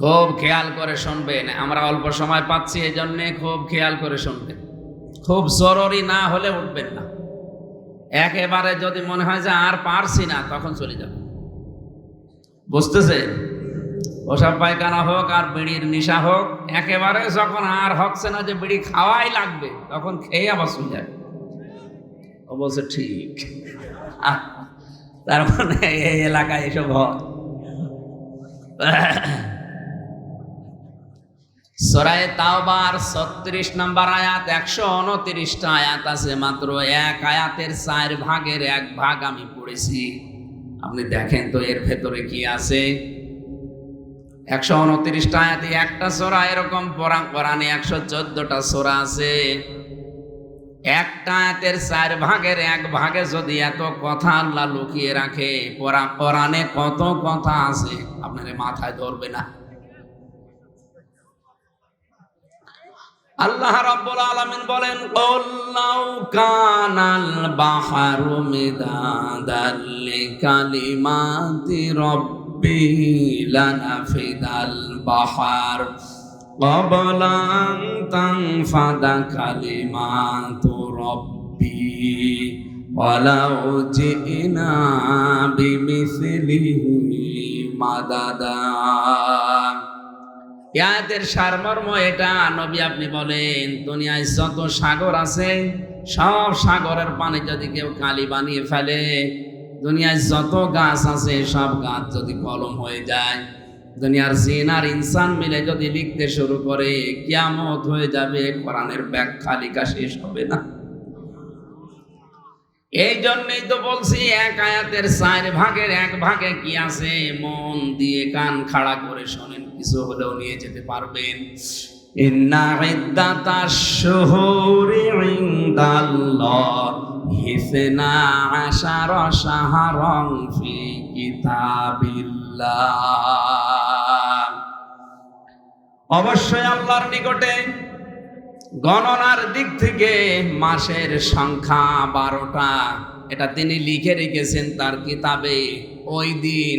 খুব খেয়াল করে শুনবেন, আমরা অল্প সময় পাচ্ছি এই জন্যে খুব খেয়াল করে শুনবেন। খুব জরুরি না হলে উঠবেন না। একেবারে যদি মনে হয় যে আর পারছি না, তখন চলে যাবেন। বুঝতেছেন? ওসব পায়খানা হোক আর বিড়ির নেশা হোক, একেবারে যখন আর হচ্ছে না যে বিড়ি খাওয়াই লাগবে, তখন খেয়ে আবার শুনে যাবে ও বলছে, ঠিক। তার মানে এই এলাকায় এসব হয়। সরায় তাওবার ছত্রিশ নম্বর আয়াত, একশো উনত্রিশটা আয়াত আছে, মাত্র এক আয়াতের চার ভাগের এক ভাগ আমি পড়েছি। আপনি দেখেন তো এর ভেতরে কি আছে? একশো উনত্রিশটা আয়াতে একটা সোরা এরকম পরা কোরআনে একশো চোদ্দটা সোরা আছে। একটা আয়াতের চার ভাগের এক ভাগে যদি এত কথা আল্লাহ লুকিয়ে রাখে পরা কোরআনে কত কথা আছে, আপনার মাথায় ধরবে না। আল্লাহ রাব্বুল আলামিন বলেন লাউ কানাল বাহারু মিদাদাল লিকালিমাতি রব্বি লানাফিদাল বাহার। ক্বাবলা তানফাদা কালিমাতু রব্বি ওয়ালাউ জিনা বিমিসলিহি মাদাদা। ইয়াতের সারমর্ম এটা, নবী আপনি বলেন, দুনিয়ায় যত সাগর আছে, সব সাগরের পানি যদি কেউ কালি বানিয়ে ফেলে, দুনিয়ায় যত গাছ আছে, সব গাছ যদি কলম হয়ে যায়। দুনিয়ার জিন আর ইনসান মিলে যদি লিখতে শুরু করে, কিয়ামত হয়ে যাবে, কোরআনের ব্যাখ্যা লিখা শেষ হবে না। এই জন্যই তো বলছি, এক আয়াতের চার ভাগের এক ভাগে কি আছে? মন দিয়ে কান খাড়া করে শোনেন, কিছু হলেও নিয়ে যেতে পারবেন। অবশ্যই আল্লাহর নিকটে গণনার দিক থেকে মাসের সংখ্যা বারোটা। এটা তিনি লিখে রেখেছেন তার কিতাবে। ওই দিন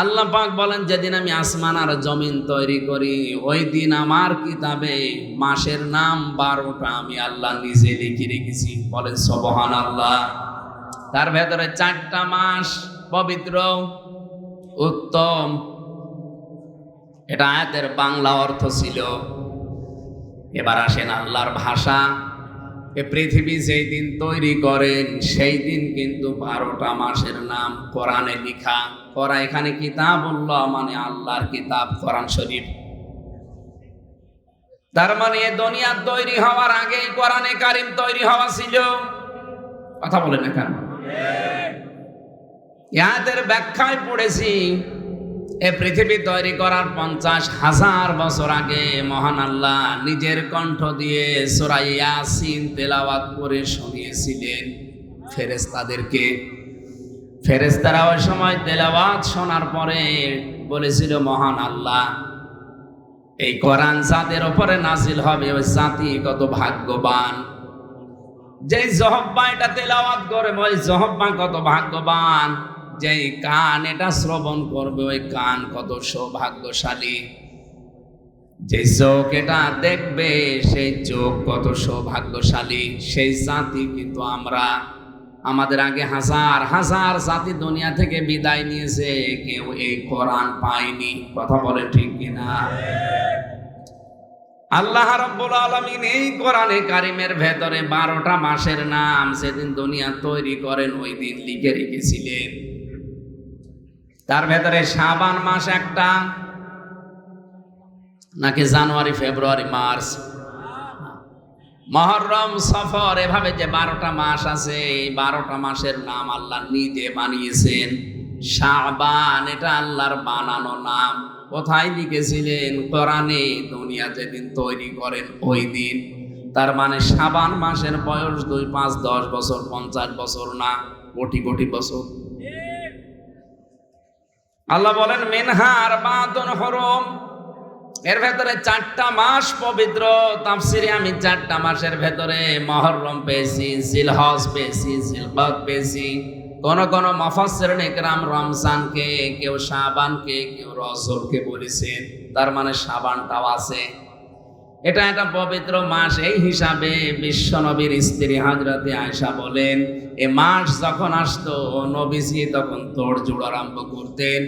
আল্লাহ পাক বলেন, যেদিন আমি আসমান আর জমিন তৈরি করি, ওই দিন আমার কিতাবে মাসের নাম বারোটা আমি আল্লাহ নিজে লিখে রেখেছি। বলেন সবহান আল্লাহ তার ভেতরে চারটা মাস পবিত্র, উত্তম। এটা আয়াতের বাংলা অর্থ ছিল। এবার আসেন আল্লাহর ভাষা। এ পৃথিবী যেই দিন তৈরি করেন, সেই দিন কিন্তু বারোটা মাসের নাম কোরআনে লিখা। করা এখানে কিতাবুল্লাহ মানে আল্লাহর কিতাব, কোরআন শরীফ। তার মানে এ দুনিয়া তৈরি হওয়ার আগেই কোরআনে কারিম তৈরি হওয়া ছিল। কথা বলেন না কেন? ইয়াদের ব্যাখ্যায় পড়েছি, এ পৃথিবী তৈরি করার পঞ্চাশ হাজার বছর আগে মহান আল্লাহ নিজের কণ্ঠ দিয়ে সোরাই ইয়াসিন তেলাওয়াত করে শুনিয়েছিলেন ফেরেস্তাদেরকে ফেরেস্তারা ওই সময় তেলাওয়াত শোনার পরে বলেছিল, মহান আল্লাহ, এই কোরআন জাতের ওপরে নাজিল হবে, ওই জাতি কত ভাগ্যবান। যেই জহব্বা এটা তেলাওয়াত করবে ওই জহব্বা কত ভাগ্যবান। যেই কান এটা শ্রবণ করবে, ওই কান কত সৌভাগ্যশালী। যে চোখ এটা দেখবে, সেই চোখ কত সৌভাগ্যশালী। সেই জাতি কিন্তু আমরা। আমাদের আগে হাজার হাজার জাতি দুনিয়া থেকে বিদায় নিয়েছে, কেউ এই কোরআন পায়নি। কথা বলে ঠিক কিনা? আল্লাহ রব্বুল আলমিন এই কোরআনে কারিমের ভেতরে বারোটা মাসের নাম সেদিন দুনিয়া তৈরি করেন, ওই দিন লিখে রেখেছিলেন। তার ভেতরে সাবান মাস একটা, নাকি জানুয়ারি, ফেব্রুয়ারি, মার্চ? মহরম, সফর, এভাবে যে বারোটা মাস আছে, এই বারোটা মাসের নাম আল্লাহ নিজে বানিয়েছেন। শাবান, এটা আল্লাহর বানানো নাম। কোথায় লিখেছিলেন? কোরআনে দুনিয়া যেদিন তৈরি করেন ওই দিন। তার মানে সাবান মাসের বয়স দুই পাঁচ, দশ বছর, পঞ্চাশ বছর না, কোটি কোটি বছর। আল্লাহ বলেন মেনহার বাদন হরম। এর ভেতরে চারটা মাস পবিত্র। তাফসিরে আমি চারটা মাসের ভেতরে মহরম পেয়েছি, জিলহজ পেয়েছি জিলকদ পেয়েছি। কোন কোন মফসর নেকরাম রমজানকে, কেউ শাবানকে, কেউ রসলকে বলেছেন তার মানে শাবানটাও আছে। এটা একটা পবিত্র মাস, এই হিসাবে বিশ্বনবীর স্ত্রী হাজরতে আয়সা বলেন, এ মাস যখন আসতো, নবীজি তখন তোড় জোড় আরম্ভ করতেন।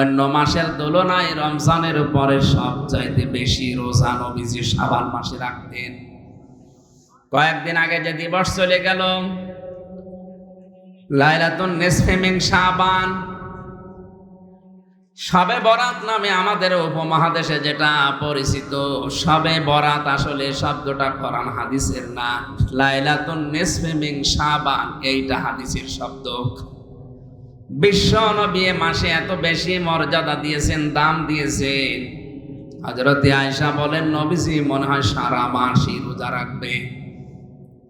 অন্য মাসের তুলনায় রমজানের উপরে সবচাইতে বেশি রোজা নবীজি সাবান মাসে রাখতেন। কয়েকদিন আগে যে দিবস চলে গেল লাইলাতুন নেসফেমিং সাবান সবে বরাত নামে আমাদের উপমহাদেশে যেটা পরিচিত, সবে বরাত আসলে শব্দটা কোরআন হাদিসের না। লাইলাতুন নেসফেমিং সাবান এইটা হাদিসের শব্দ। বিশ্ব নবী মাসে এত বেশি মর্যাদা দিয়েছেন, দাম দিয়েছেন। হজরতে আয়সা বলেন, নবীজি মনে হয় সারা মাসই রোজা রাখবে।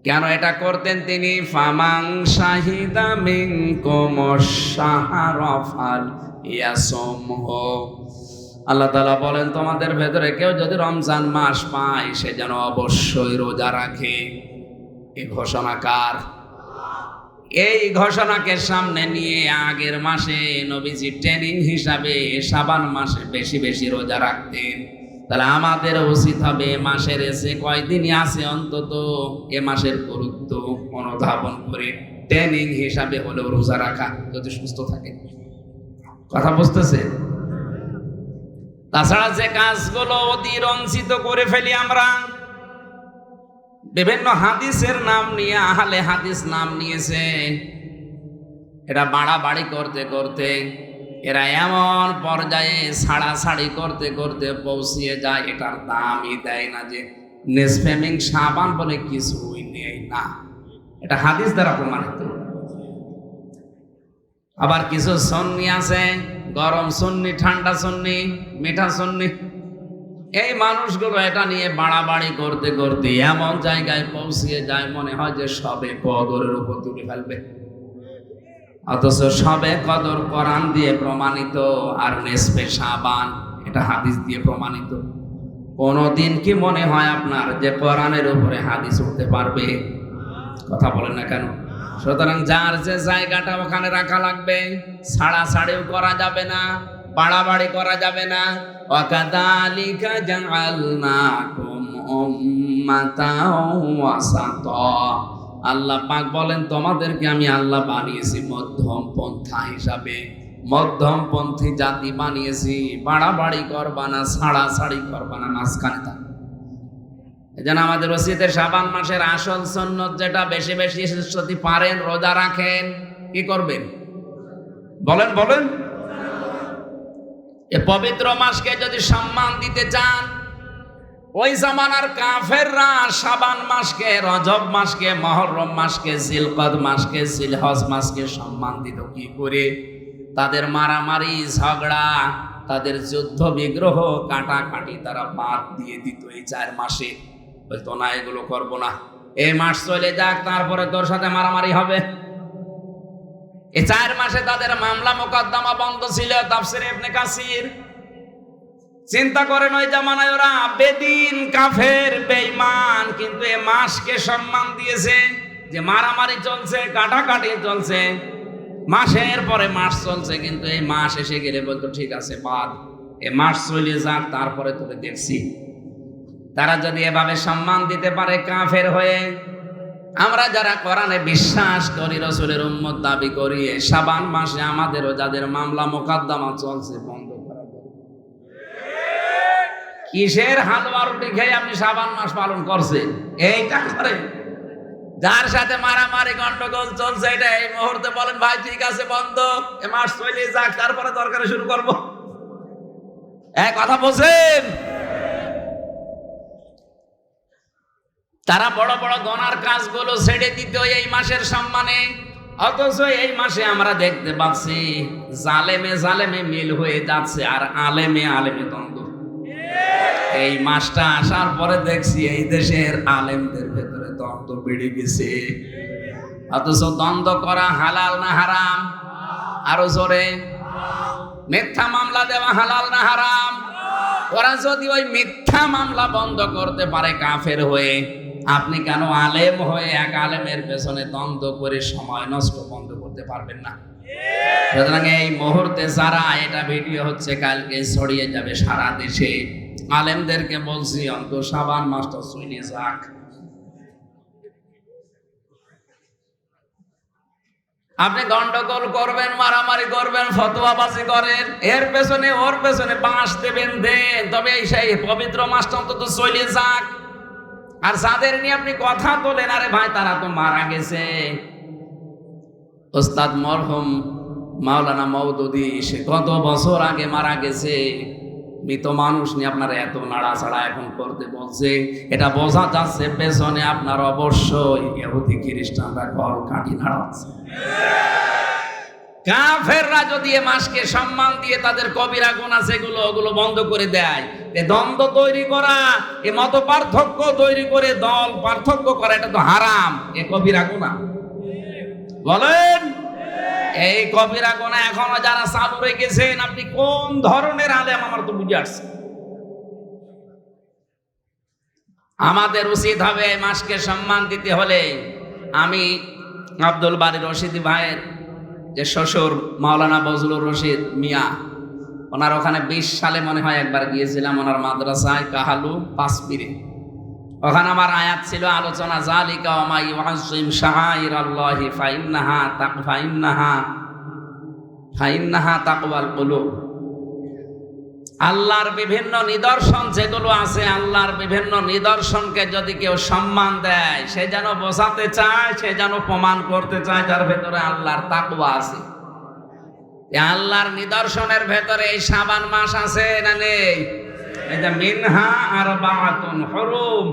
কেন এটা করতেন তিনি? ফামাং শাহিদা মিং কোমসাহারফাল ইয়াসমহ। আল্লাহ তালা বলেন, তোমাদের ভেতরে কেউ যদি রমজান মাস পায়, সে যেন অবশ্যই রোজা রাখে। এই ঘোষণাকার এই ঘোষণাকে সামনে নিয়ে আগের মাসে নবীজি ট্রেনিং হিসাবে সাবান মাসে বেশি বেশি রোজা রাখতেন। তাহলে আমাদের উচিত হবে মাসের এসে কয়দিনই আছে অন্তত এ মাসের গুরুত্ব অনুধাবন করে ট্রেনিং হিসাবে হলেও রোজা রাখা যদি সুস্থ থাকে। কথা বুঝতেছে? তাছাড়া যে কাজগুলো অতিরঞ্চিত করে ফেলি আমরা, বিভিন্ন হাদিসের নাম নিয়ে, আহলে হাদিস নাম নিয়েছে। এটা বাড়াবাড়ি করতে করতে এরা এমন পর্যায়ে ছাড়াছাড়ি করতে করতে পৌঁছিয়ে যায়, এটার দামই দেয় না যে নেসফেমিং সাবান বলে কিছুই নেই না। এটা হাদিস দ্বারা প্রমাণিত। আবার কিছু সন্নি আছে, গরম সন্নি, ঠান্ডা সন্নি, মিঠা সন্নি। এই মানুষগুলো এটা নিয়ে বাড়াবাড়ি করতে করতে এমন জায়গায় পৌঁছিয়ে যায়, মনে হয় যে সবে কদরের উপর তুলে ফেলবে। অথচ সবে কদর কোরআন দিয়ে প্রমাণিত আর নেসপে সাবান এটা হাদিস দিয়ে প্রমাণিত। কোনদিন কি মনে হয় আপনার যে কোরআনের উপরে হাদিস উঠতে পারবে? কথা বলেন না কেন? সুতরাং যার যে জায়গাটা ওখানে রাখা লাগবে ছাড়াছাড়িও করা যাবে না, বাড়াবাড়ি করা যাবে না। ওয়াকাদালিকা জাআলনাকুম উম্মাতাও ওয়াসাতা। আল্লাহ পাক বলেন, তোমাদেরকে আমি আল্লাহ বানিয়েছি মধ্যম পন্থা হিসাবে। মধ্যম পন্থী জাতি বানিয়েছি, বাড়াবাড়ি করবা না ছাড়াছাড়ি করবা না মাঝখানে থাকবে যেন আমাদের রসিদের সাবান মাসের আসল সন্ন্যত যেটা, বেশি বেশি যদি পারেন, রোজা রাখেন, কি করবেন? বলেন বলেন। এ পবিত্র মাসকে যদি সম্মান দিতে চান ওই জামানার কাফেররা সাবান মাসকে, রজব মাসকে, মহরম মাসকে, জিলকদ মাসকে, জিলহজ মাসকে সম্মান দিত কি করে? তাদের মারামারি, ঝগড়া, তাদের যুদ্ধ, বিগ্রহ, কাটাকাটি তারা বাদ দিয়ে দিত এই চার মাসে। বলতো, না, এগুলো করব না। এই মাস চলে যাক, তারপরে তোর সাথে মারামারি হবে। এই চার মাসে তাদের মামলা মোকদ্দমা বন্ধ ছিল, তাফসির ইবনে কাসির। চিন্তা করেন ওই জামানায় ওরা, বেদিন কাফের, বেঈমান, কিন্তু এ মাসকে সম্মান দিয়েছে যে মারামারি চলছে, কাটাকাটি চলছে মাসের পরে মাস চলছে, কিন্তু এই মাস এসে গেলে বলতো, ঠিক আছে, বাদ এ মাস চলে যাক, তারপরে তোকে দেখছি তারা যদি এভাবে সম্মান দিতে পারে কাফের হয়ে, আমরা যারা কোরআনে বিশ্বাস করি, রসুলের উম্মত দাবি করি সাবান মাসে আমাদেরও যাদের মামলা মোকদ্দমা চলছে করা। কিসের হালুয়া রুটি খেয়ে আপনি সাবান মাস পালন করছে এইটা করে। যার সাথে মারামারি গন্ডগোল চলছে, এটা এই মুহূর্তে বলেন, ভাই, ঠিক আছে, বন্ধ। এ মাস চলে যাক, তারপরে দরকারে শুরু করব। এক কথা বলছেন? তারা বড় বড় গনার কাজগুলো ছেড়ে দিত এই মাসের সম্মানে, অথচ এই মাসে আমরা দেখতে পাচ্ছি, জালেমে জালেমে মিল হয়ে যাচ্ছে, আর আলেমে আলেমে দ্বন্দ্ব। এই মাসটা আসার পরে দেখছি এই দেশের আলেমদের ভেতরে দ্বন্দ্ব বেড়ে গেছে। অথচ দ্বন্দ্ব করা হালাল না হারাম? আরও জোরে। মিথ্যা মামলা দেওয়া হালাল না হারাম? ওরা যদি ওই মিথ্যা মামলা বন্ধ করতে পারে কাফের হয়ে, আপনি কেন আলেম হয়ে এক আলেমের পেছনে দ্বন্দ্ব করে সময় নষ্ট বন্ধ করতে পারবেন না? সুতরাং এই মুহূর্তে যারা, এটা ভিডিও হচ্ছে কালকে ছড়িয়ে যাবে সারা দেশে। আলেমদেরকে বলছি অন্ত সাবান মাস্টার সুইনে যাক। আপনি গন্ডগোল করবেন, মারামারি করবেন, ফতোয়াবাজি করেন, এর পেছনে, ওর পেছনে বাঁশ দেবেন, দেন। তবে এই সেই পবিত্র মাসটা অন্তত চলে যাক। আর যাদের নিয়ে আপনি কথা তোলেন আরে ভাই, তারা তো মারা গেছে। ওস্তাদ মরহম মাওলানা মৌদুদি সে কত বছর আগে মারা গেছে? মৃত মানুষ নিয়ে আপনারা এত নাড়াচাড়া এখন করতে বলছে। এটা বোঝা যাচ্ছে পেছনে আপনার অবশ্যই ইহুদি খ্রিস্টানরা কল কাটি নাড়াচ্ছে। কাফেররা যদি এ মাসকে সম্মান দিয়ে তাদের কবিরা গোনা সেগুলো ওগুলো বন্ধ করে দেয়, এ দ্বন্দ্ব তৈরি করা, এ মত পার্থক্য তৈরি করে দল পার্থক্য করা, এটা তো হারাম, এ কবিরা গোনা বলেন এই কবিরা গোনা এখনও যারা চালু রেখেছেন, আপনি কোন ধরনের আলেম আমার তো বুঝে আসছে? আমাদের উচিত হবে মাসকে সম্মান দিতে হলে আমি আব্দুল বাড়ি রশিদ ভাইয়ের যে শ্বশুর মাওলানা বজলুর রশিদ মিয়া, ওনার ওখানে বিশ সালে মনে হয় একবার গিয়েছিলাম ওনার মাদ্রাসায় কাহালু পাঁচপিরে ওখানে আমার আয়াত ছিল, আলোচনা জালিকা ওমাই ওয়াসিম শাহাইর আল্লাহি ফাইন্নাহা তাক তাকওয়াল আল্লাহর বিভিন্ন নিদর্শন যেগুলো আছে, আল্লাহর বিভিন্ন নিদর্শনকে যদি কেউ সম্মান দেয়, সে যেন বোঝাতে চায়, সে যেন প্রমাণ করতে চায়, যার ভেতরে আল্লাহর তাকওয়া আছে। আল্লাহর নিদর্শনের ভেতরে এই সাবান মাস আছে না নেই? যে মিনহা আর বাতুন হরুম।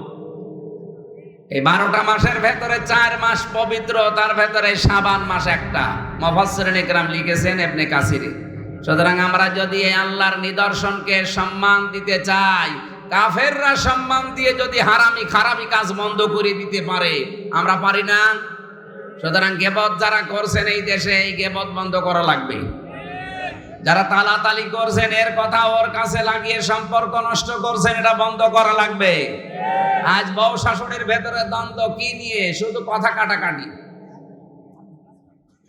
এই বারোটা মাসের ভেতরে চার মাস পবিত্র, তার ভেতরে সাবান মাস একটা। মফাসরিন ইকরাম লিখেছেন এমনি কাসিরি। সুতরাং আমরা যদি এই আল্লাহর নিদর্শনকে সম্মান দিতে চাই, কাফেররা সম্মান দিয়ে যদি হারামি খারামি কাজ বন্ধ করে দিতে পারে, আমরা পারি না? সুতরাং গেবত যারা করছেন এই দেশে, এই গেবত বন্ধ করা লাগবে। যারা তালাতালি করছেন, এর কথা ওর কাছে লাগিয়ে সম্পর্ক নষ্ট করছেন, এটা বন্ধ করা লাগবে। আজ বউ শাশুড়ির ভেতরে দ্বন্দ্ব, কি নিয়ে? শুধু কথা কাটাকাটি।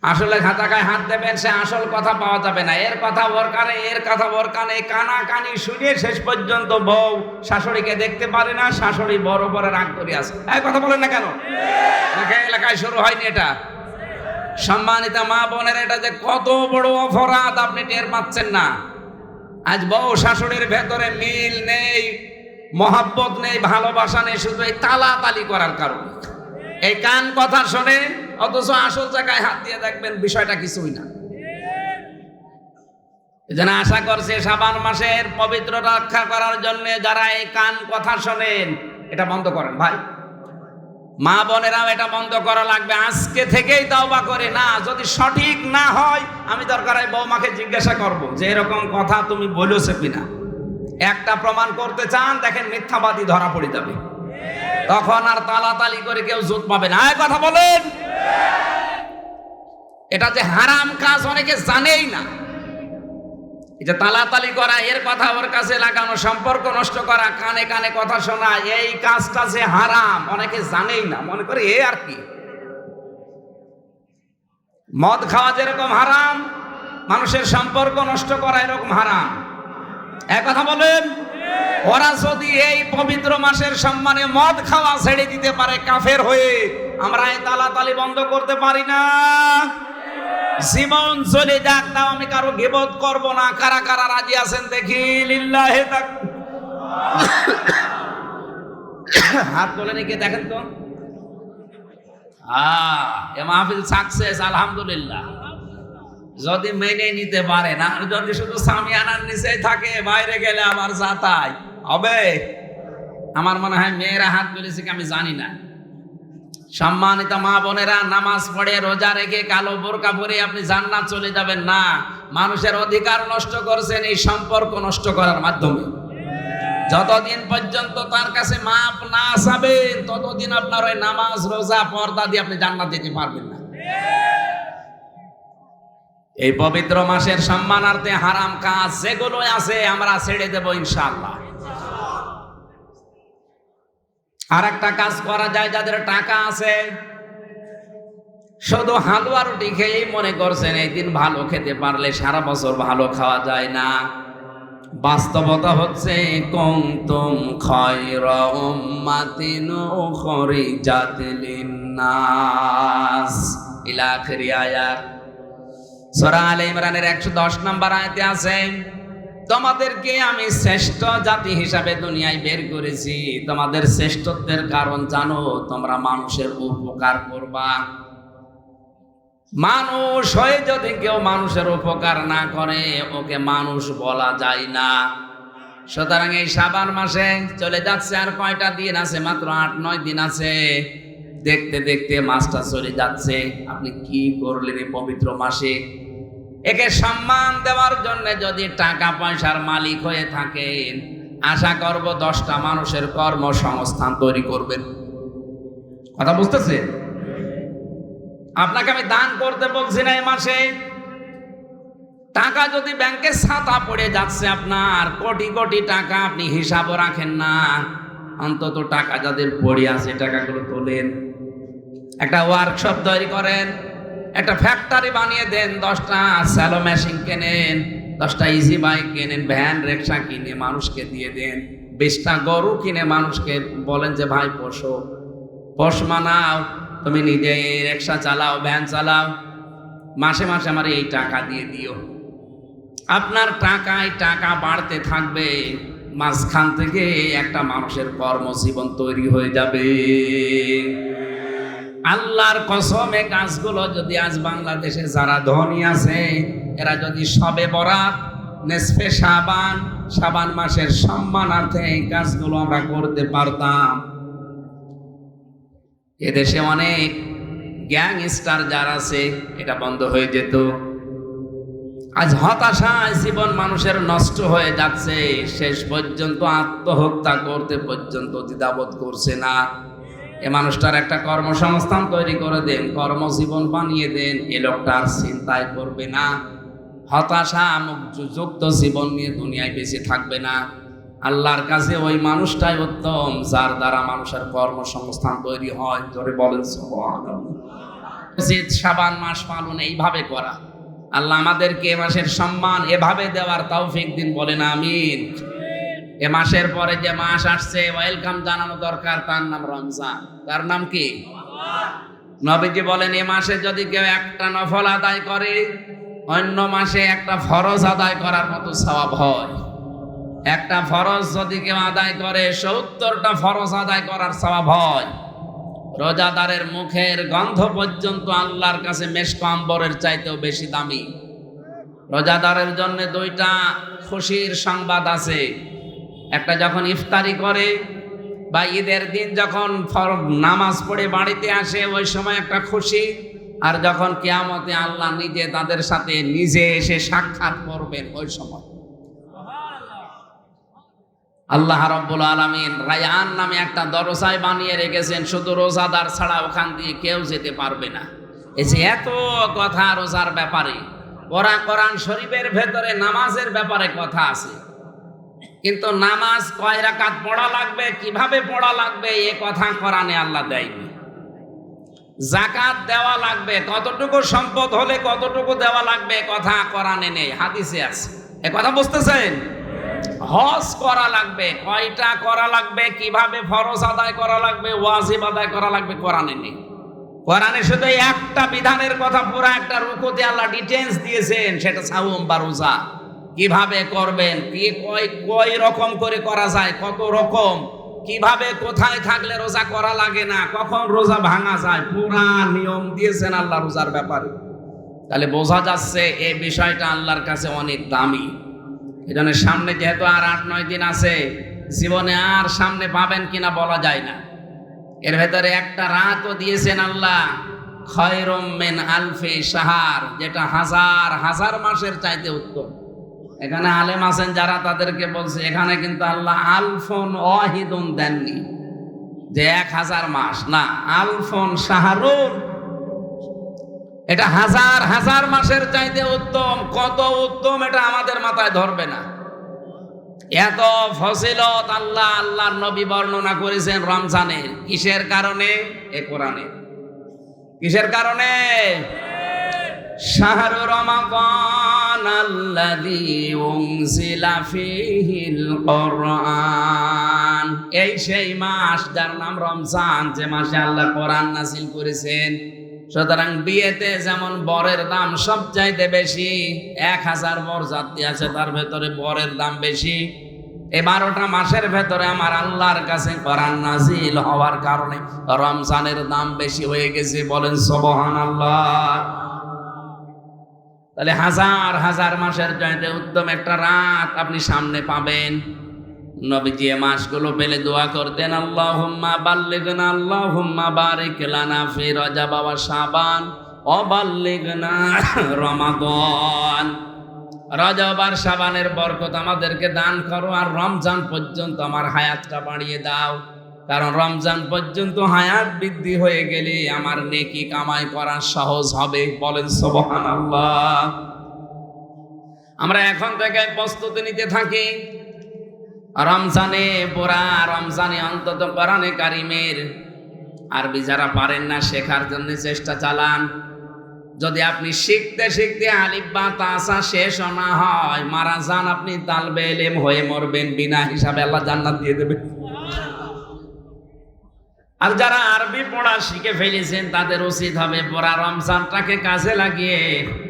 আসলে খাতাকায় হাত দেবেন, সে আসল কথা পাওয়া যাবে না। এর কথা ওর কানে, এর কথা ওর কানে কানা কানি শুনে শেষ পর্যন্ত বউ শাশুড়িকে দেখতে পারে না, শাশুড়ি বড় বড় রাগ করে আছে। এই কথা বলেন না কেন? এলাকায় শুরু হয়নি এটা? সম্মানিত মা বোনের, এটা যে কত বড় অপরাধ আপনি টের পাচ্ছেন না। আজ বউ শাশুড়ির ভেতরে মিল নেই, মহাব্বত নেই, ভালোবাসা নেই, শুধু এই তালাতালি করার কারণে। এই কান কথা শোনে অথচ আসল জায়গায় হাত দিয়ে দেখবেন বিষয়টা কিছুই না। যেন আশা করছে সাবান মাসের পবিত্র রক্ষা করার জন্য যারা এই কান কথা শোনেন, এটা বন্ধ করেন ভাই। মা বোনেরাও এটা বন্ধ করা লাগবে। আজকে থেকেই দাওবা করে না, যদি সঠিক না হয়, আমি দরকার হয় বৌমাকে জিজ্ঞাসা করব যে এরকম কথা তুমি বলেছ কিনা। একটা প্রমাণ করতে চান, দেখেন মিথ্যাবাদী ধরা পড়ে যাবে। তখন আর তালাতালি করে কেউ জোট পাবে না। কথা বলেন। এটা যে হারাম কাজ অনেকে জানেই না। এটা তালাতালি করা, এর কথা ওর কাছে লাগানো, সম্পর্ক নষ্ট করা, কানে কানে কথা শোনা, এই কাজটা যে হারাম, অনেকে জানেই না, মনে করে এ আর কি? মদ খাওয়া যেরকম হারাম, মানুষের সম্পর্ক নষ্ট করা এরকম হারাম। এক কথা বলেন, ওরা যদি এই পবিত্র মাসের সম্মানে মদ খাওয়া ছেড়ে দিতে পারে কাফের হয়ে, আমরা এই তালাতালি বন্ধ করতে পারি না। জীবন আমি কারও গেবত করব না। কারা কারা রাজি আছেন দেখি? হাত তোলে নাকি দেখেন তো? এ মাহফিল সাকসেস আলহামদুলিল্লাহ। যদি মেনে নিতে পারে না যদি শুধু সামিয়ানার নিচে থাকে, বাইরে গেলে আবার যাতাই হবে? আমার মনে হয় মেয়েরা হাত তুলেছে কি আমি জানি না। সম্মানিত মা বোনেরা, নামাজ পড়ে, রোজা রেখে কালো বোরকা পরে আপনি জান্নাত চলে যাবেন না। মানুষের অধিকার নষ্ট করছেন এই সম্পর্ক নষ্ট করার মাধ্যমে। যতদিন পর্যন্ত তার কাছে মাপ না চাবেন ততদিন আপনার ওই নামাজ, রোজা, পর্দা দিয়ে আপনি জান্নাত যেতে পারবেন না। এই পবিত্র মাসের সম্মানার্থে হারাম কাজ যেগুলো আছে আমরা ছেড়ে দেব ইনশাআল্লাহ। আর একটা কাজ করা যায় যাদের টাকা আছে। শুধু হালুয়া রুটি খেয়েই মনে করছেন, এই দিন ভালো খেতে পারলে সারা বছর ভালো খাওয়া যায় না। বাস্তবতা হচ্ছে, কুনতুম খায়রা উম্মাতিন আয়াত। সূরা আলে ইমরানের 110 নম্বর আয়াতে আছে তোমাদেরকে আমি শ্রেষ্ঠ জাতি হিসাবে দুনিয়ায় বের করেছি। তোমাদের শ্রেষ্ঠত্বের কারণ জানো, তোমরা মানুষের উপকার করবা। মানুষ হয়ে যদি কেউ মানুষের উপকার না করে, ওকে মানুষ বলা যায় না। সুতরাং এই সাবান মাসে চলে যাচ্ছে আর কয়টা দিন আছে? মাত্র আট, নয় দিন আছে। দেখতে দেখতে মাসটা চলে যাচ্ছে। আপনি কি করলেন এই পবিত্র মাসে? একে সম্মান দেওয়ার জন্য যদি টাকা পয়সার মালিক হয়ে থাকেন, আশা করব দশটা মানুষের কর্মসংস্থান তৈরি করবেন। কথা বুঝতেছেন আপনাকে আমি দান করতে বলছি না এই মাসে। টাকা যদি ব্যাংকে ছাতা পড়ে যাচ্ছে আপনার, কোটি কোটি টাকা আপনি হিসাবও রাখেন না। অন্তত টাকা যাদের পড়ে আছে, টাকাগুলো তোলেন। একটা ওয়ার্কশপ তৈরি করেন। একটা ফ্যাক্টরি বানিয়ে দেন, দশটা স্যালো মেশিন কেনেন, দশটা ইজি বাইক কেনেন ভ্যান রিক্সা কিনে মানুষকে দিয়ে দেন, বিশটা গরু কিনে মানুষকে বলেন যে, ভাই পোষো পোষ মানাও, তুমি নিজে রিক্সা চালাও ভ্যান চালাও, মাসে মাসে আমার এই টাকা দিয়ে দিও। আপনার টাকায় টাকা বাড়তে থাকবে, মাঝখান থেকে একটা মানুষের কর্মজীবন তৈরি হয়ে যাবে। আল্লাহর কসমে কাজগুলো যদি আজ বাংলাদেশে যারা ধনী আছে, এরা যদি সবে বরাত, নেসফে সাবান সাবান মাসের সম্মানার্থে এই কাজগুলো আমরা করতে পারতাম। এদেশে অনেক গ্যাং স্টার যারা আছে, এটা বন্ধ হয়ে যেত। আজ হতাশায় জীবন মানুষের নষ্ট হয়ে যাচ্ছে, শেষ পর্যন্ত আত্মহত্যা করতে পর্যন্ত দ্বিধাবোধ করছে না। এ মানুষটার একটা কর্মসংস্থান তৈরি করে দেন, কর্মজীবন বানিয়ে দেন, এ লোকটা চিন্তায় করবে না। হতাশা যুক্ত জীবন নিয়ে দুনিয়ায় বেঁচে থাকবে না। আল্লাহর কাছে ওই মানুষটাই উত্তম, যার দ্বারা মানুষের কর্মসংস্থান তৈরি হয়। জোরে বলেন উচিত সাবান মাস পালন এইভাবে করা। আল্লাহ আমাদেরকে এ মাসের সম্মান এভাবে দেওয়ার তৌফিক দিন, বলেন আমিন। এ মাসের পরে যে মাস আসছে ওয়েলকাম জানানো দরকার, তার নাম রমজান। তার নাম কি? নবীজি বলেন, এ মাসে যদি কেউ একটা নফল আদায় করে, অন্য মাসে একটা ফরজ আদায় করার মতো স্বভাব হয়। একটা ফরজ যদি কেউ আদায় করে, সত্তরটা ফরজ আদায় করার স্বভাব হয়। রোজাদারের মুখের গন্ধ পর্যন্ত আল্লাহর কাছে মেশকাম্বরের চাইতেও বেশি দামি। রোজাদারের জন্য দুইটা খুশির সংবাদ আছে। একটা যখন ইফতারি করে বা ঈদের দিন যখন নামাজ পড়ে বাড়িতে আসে, ওই সময় একটা খুশি। আর যখন কেয়ামতে আল্লাহ নিজে তাদের সাথে নিজে এসে সাক্ষাৎ করবেন ওই সময়। আল্লাহ রব্বুল আলমিন রায়ান নামে একটা দরজায় বানিয়ে রেখেছেন, শুধু রোজাদার ছাড়া ওখান দিয়ে কেউ যেতে পারবে না। এই যে এত কথা রোজার ব্যাপারে ওরা কোরআন শরীফের ভেতরে নামাজের ব্যাপারে কথা আছে। কিন্তু নামাজ কয় রাকাত পড়া লাগবে? কীভাবে পড়া লাগবে? এ কথা কোরআনে আল্লাহ দেয়নি। জাকাত দেওয়া লাগবে, কতটুকু সম্পদ হলে কতটুকু দেওয়া লাগবে কথা কোরআনে নেই, হাদিসে আছে। এ কথা বুঝতেছেন? হজ করা লাগবে, কয়টা করা লাগবে, কীভাবে ফরজ আদায় করা লাগবে, ওয়াজিব আদায় করা লাগবে, কোরআনে নেই। কোরআনে শুধু একটা বিধানের কথা, পুরো একটা রুকুতে আল্লাহ ডিটেলস দিয়েছেন, সেটা সাউম বা রোজা। কীভাবে করবেন? কি কয় কয় রকম করে করা যায়? কত রকম? কীভাবে, কোথায় থাকলে রোজা করা লাগে না? কখন রোজা ভাঙা যায়? পুরা নিয়ম দিয়েছেন আল্লাহ রোজার ব্যাপারে। তাহলে বোঝা যাচ্ছে এই বিষয়টা আল্লাহর কাছে অনেক দামি। এজন্য সামনে যেহেতু আর আট, নয় দিন আছে, জীবনে আর সামনে পাবেন কিনা বলা যায় না। এর ভেতরে একটা রাতও দিয়েছেন আল্লাহ, খয়রম মেন আলফে সাহার যেটা হাজার হাজার মাসের চাইতে উত্তম। এখানে আলেম আছেন যারা, তাদেরকে বলছে, এখানে কিন্তু আল্লাহ আলফন অহিদুন দেননি। যে এক হাজার মাস, না, আলফন শাহরুন এটা হাজার হাজার মাসের চাইতে উত্তম। কত উত্তম এটা আমাদের মাথায় ধরবে না। এত ফসিলত আল্লাহ, আল্লাহর নবী বর্ণনা করেছেন রমজানের কিসের কারণে? এ কোরআনে। কিসের কারণে? শাহরু রমাদান। এই সেই মাস যার নাম রমজান, যে মাসে আল্লাহ কোরআন নাজিল করেছেন। সুতরাং বিয়েতে যেমন বরের দাম সবচাইতে বেশি, এক হাজার বর যাত্রী আছে, তার ভেতরে বরের দাম বেশি। এই বারোটা মাসের ভেতরে আমার আল্লাহর কাছে কোরআন নাজিল হওয়ার কারণে রমজানের দাম বেশি হয়ে গেছে বলেন সবহান আল্লাহ তাহলে হাজার হাজার মাসের চাইতে উত্তম একটা রাত আপনি সামনে পাবেন। নবীজি এ মাসগুলো পেলে দোয়া করতেন আল্লাহ হুম্মা বাল্লিগনা আল্লাহ হুম্মা বারিক লানা ফি রজব ওয়া শাবান অবাল্লিগনা রমাদান। রজব আর শাবানের বরকত আমাদেরকে দান করো আর রমজান পর্যন্ত আমার হায়াতটা বাড়িয়ে দাও। কারণ রমজান পর্যন্ত হায়াত বৃদ্ধি হয়ে গেলে আমার নেকি কামাই করা সহজ হবে। বলেন সুবহানাল্লাহ। আমরা এখন থেকে প্রস্তুতি নিতে থাকি। রমজানে পোড়া রমজানে অন্তত কোরআনে কারিমের আরবি যারা পারেন না শেখার জন্য চেষ্টা চালান। যদি আপনি শিখতে শিখতে আলিফ বা তাসা শেষ না হয়, মারা যান আপনি তালবে এলেম হয়ে মরবেন, বিনা হিসাবে আল্লাহ জান্নাত দিয়ে দেবেন। আর যারা আরবি পড়া শিখে ফেলেছেন, তাদের উচিত হবে পড়া রমজানটাকে কাজে লাগিয়ে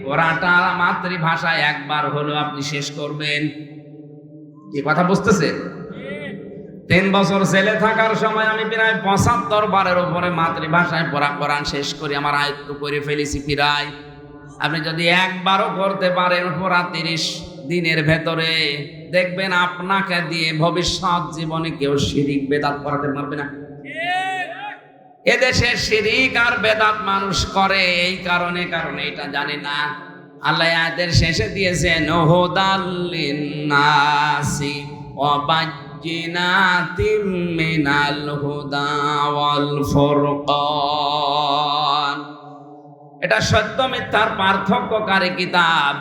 পড়াটা মাতৃভাষায় একবার হলো আপনি শেষ করবেন। কি কথা বুঝতেছে? তিন বছর ছেলে থাকার সময় আমি প্রায় পঁচাত্তর বারের উপরে মাতৃভাষায় পড়া কোরআন শেষ করি, আমার আয়ত্ত করে ফেলেছি প্রায়। আপনি যদি একবারও করতে পারেন পুরা তিরিশ দিনের ভেতরে, দেখবেন আপনাকে দিয়ে ভবিষ্যৎ জীবনে কেউ শিরিক বেদাত করাতে পারবে না। এদেশে শিরিক আর বেদাত মানুষ করে, এই কারণে কারণে, এটা জানে না। আল্লাহ আয়াতের শেষে দিয়েছেন নাসি ওয়াবাজ্জিনাতিম মিনাল হুদা এটা সত্য মিথ্যার পার্থক্যকারী কিতাব।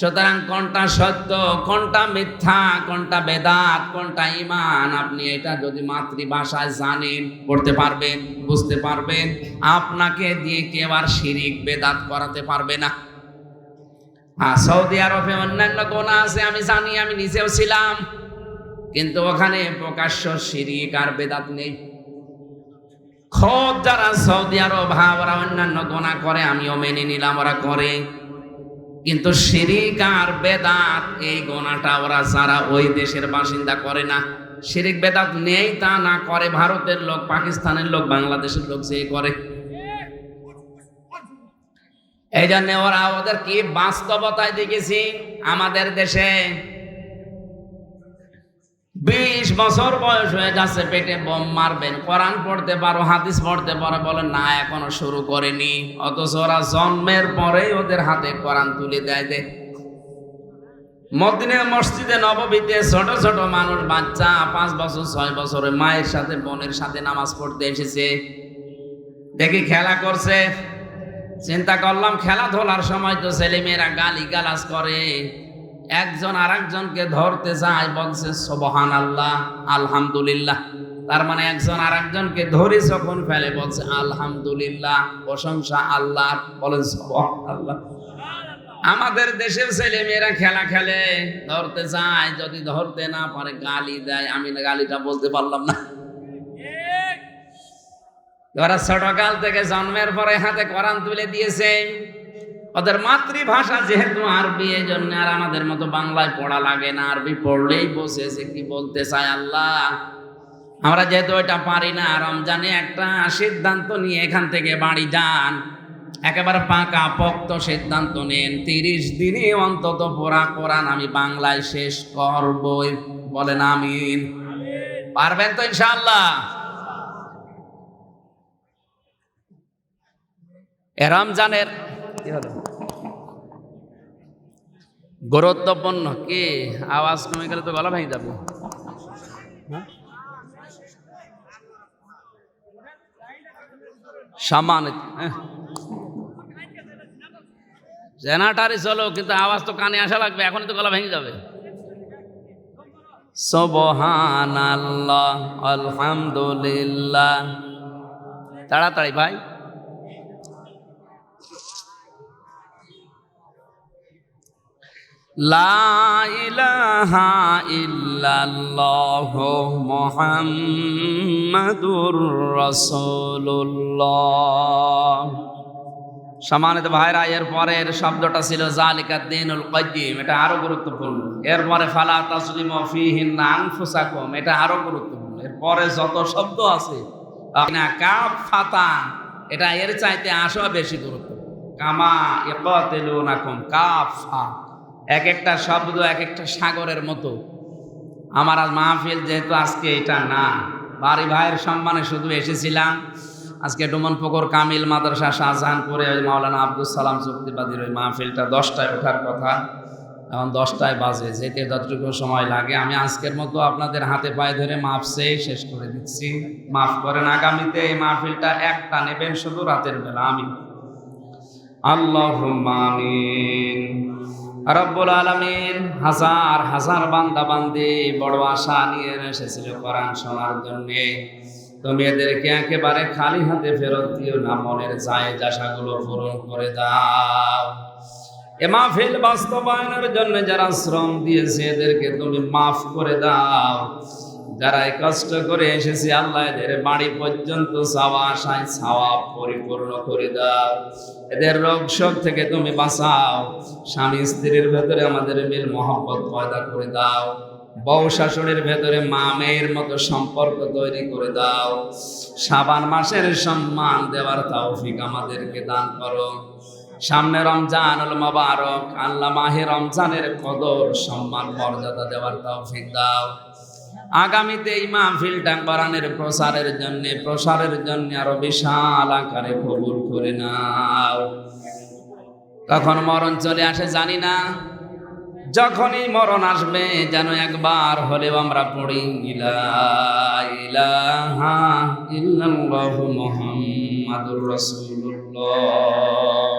সুতরাং কোনটা সত্য, কোনটা মিথ্যা, কোনটা বেদাত, কোনটা ইমান আপনি এটা যদি মাতৃভাষায় জানেন, পড়তে পারবেন, বুঝতে পারবেন, আপনাকে দিয়ে কেউ আর শিরিক, বেদাত করাতে পারবে না। আর সৌদি আরবে অন্যান্য গোনা আছে, আমি জানি, আমি নিজেও ছিলাম, কিন্তু ওখানে প্রকাশ্য শিরিক আর বেদাত নেই। খোদ যারা সৌদি আরব হ্যাঁ ওরা অন্যান্য গোনা করে, আমিও মেনে নিলাম, ওরা করে। কিন্তু শিরিক আর বেদাত, এই গোনাটা ওরা যারা ওই দেশের বাসিন্দা করে না। শিরিক বেদাত নেই তা না করে ভারতের লোক, পাকিস্তানের লোক, বাংলাদেশের লোক যে করে। এই জন্য ওরা ওদের কি বাস্তবতায় দেখেছি? আমাদের দেশে বিশ বছর বয়স হয়ে যাচ্ছে পেটে বোম মারবেন। কোরআন পড়তে পারো, হাদিস পড়তে পারো বলে না, এখনও শুরু করেনি। অথচ ওরা জন্মের পরেই ওদের হাতে কোরআন তুলে দেয় দে। মদিনের মসজিদে নববীতে ছোট ছোট মানুষ, বাচ্চা, পাঁচ বছর, ছয় বছরের মায়ের সাথে, বোনের সাথে নামাজ পড়তে এসেছে। দেখি খেলা করছে। চিন্তা করলাম, খেলাধুলার সময় তো ছেলেমেয়েরা গালি গালাজ করে। একজন আর একজনকে ধরতে যায়, বলছে সবহান আল্লাহ আলহামদুলিল্লাহ। তার মানে একজন আর একজনকে ধরে যখন ফেলে, বলছে, আলহামদুলিল্লাহ, প্রশংসা আল্লাহ বলেন আল্লাহ আমাদের দেশের ছেলে মেয়েরা খেলা খেলে, ধরতে যায়, যদি ধরতে না পারে, গালি দেয়। আমি না গালিটা বলতে পারলাম না। ওরা ছোটকাল থেকে জন্মের পরে হাতে কোরআন তুলে দিয়েছে। ওদের মাতৃভাষা যেহেতু আরবি এই জন্য আর আমাদের মতো বাংলায় পড়া লাগে না। আরবি পড়লেই বসেছে কি বলতে চায় আল্লাহ। আমরা যেহেতু এটা পারি না, রমজানে একটা সিদ্ধান্ত নিয়ে এখান থেকে বাড়ি যান। একেবারে পাকা পক্ত সিদ্ধান্ত নেন। তিরিশ দিনে অন্তত পড়া কোরআন আমি বাংলায় শেষ করবই। বলেন আমিন। পারবেন তো ইনশাআল্লাহ? এ রমজানের কি হলো? গুরুত্বপূর্ণ কি? আওয়াজ কমে গেলে তো গলা ভেঙে যাবে। সম্মানিত হ্যাঁ। জেনাটারি চলো, কিন্তু আওয়াজ তো কানে আসা লাগবে, এখনই তো গলা ভেঙে যাবে। সবহানাল্লাহ, আলহামদুলিল্লাহ। তাড়াতাড়ি ভাই। লা ইলাহা ইল্লাল্লাহ মুহাম্মাদুর সম্মানিত ভাইরা এর পরের শব্দটা ছিল জালিকা দিনুল কাইয়িম এটা আরও গুরুত্বপূর্ণ। এরপরে ফালা তাসলিম আনফুসাকুম, এটা আরও গুরুত্বপূর্ণ। এরপরে যত শব্দ আছে কাফ, ফাতা, এটা এর চাইতে আসো বেশি গুরুত্ব কামা ইকাতিলুনাকুম, কাফা। এক একটা শব্দ এক একটা সাগরের মতো। আমার আজ মাহফিল যেহেতু আজকে এটা না, বাড়ি ভাইয়ের সম্মানে শুধু এসেছিলাম। আজকে ডুমন পুকুর কামিল মাদ্রাসা শাহজাহানপুরে ওই মাওলানা আব্দুল সালাম চুক্তিবাদীর ওই মাহফিলটা দশটায় ওঠার কথা। এখন দশটায় বাজে, যেতে যতটুকু সময় লাগে। আমি আজকের মতো আপনাদের হাতে পায়ে ধরে মাফ চেয়ে শেষ করে দিচ্ছি। মাফ করেন, আগামীতে এই মাহফিলটা একটা নেবেন শুধু রাতের বেলা আমি আল্লাহ আমিন। রব্বুল আলমিন হাজার হাজার বান্দা বান্দি বড় আশা নিয়ে এসেছিল কোরআন শোনার জন্যে। তুমি এদেরকে একেবারে খালি হাতে ফেরত দিও না, মনের যায় আশাগুলো পূরণ করে দাও। এ মাহফিল বাস্তবায়নের জন্য যারা শ্রম দিয়েছে, এদেরকে তুমি মাফ করে দাও। যারা কষ্ট করে এসেছে, আল্লাহ এদের বাড়ি পর্যন্ত চাওয়া আশায় ছাওয়া পরিপূর্ণ করে দাও। এদের রোগ শোক থেকে তুমি বাঁচাও। স্বামী স্ত্রীর ভেতরে আমাদের মিল মহব্বত পয়দা করে দাও। বউ শাশুড়ির ভেতরে মা মেয়ের মতো সম্পর্ক তৈরি করে দাও। সাবান মাসের সম্মান দেওয়ার তৌফিক আমাদেরকে দান করো। সামনে রমজান হল মোবারক, আল্লাহ মাহে রমজানের কদর, সম্মান, মর্যাদা দেওয়ার তৌফিক দাও। আগামীতে এই মাহফিলটা বাড়ানোর প্রসারের জন্য প্রসারের জন্য আরও বিশাল আকারে কবুল করে নাও। কখন মরণ চলে আসে জানি না। যখনই মরণ আসবে, যেন একবার হলেও আমরা পড়ি, ইলা ইল্লাল্লাহু মুহাম্মাদুর রাসূলুল্লাহ।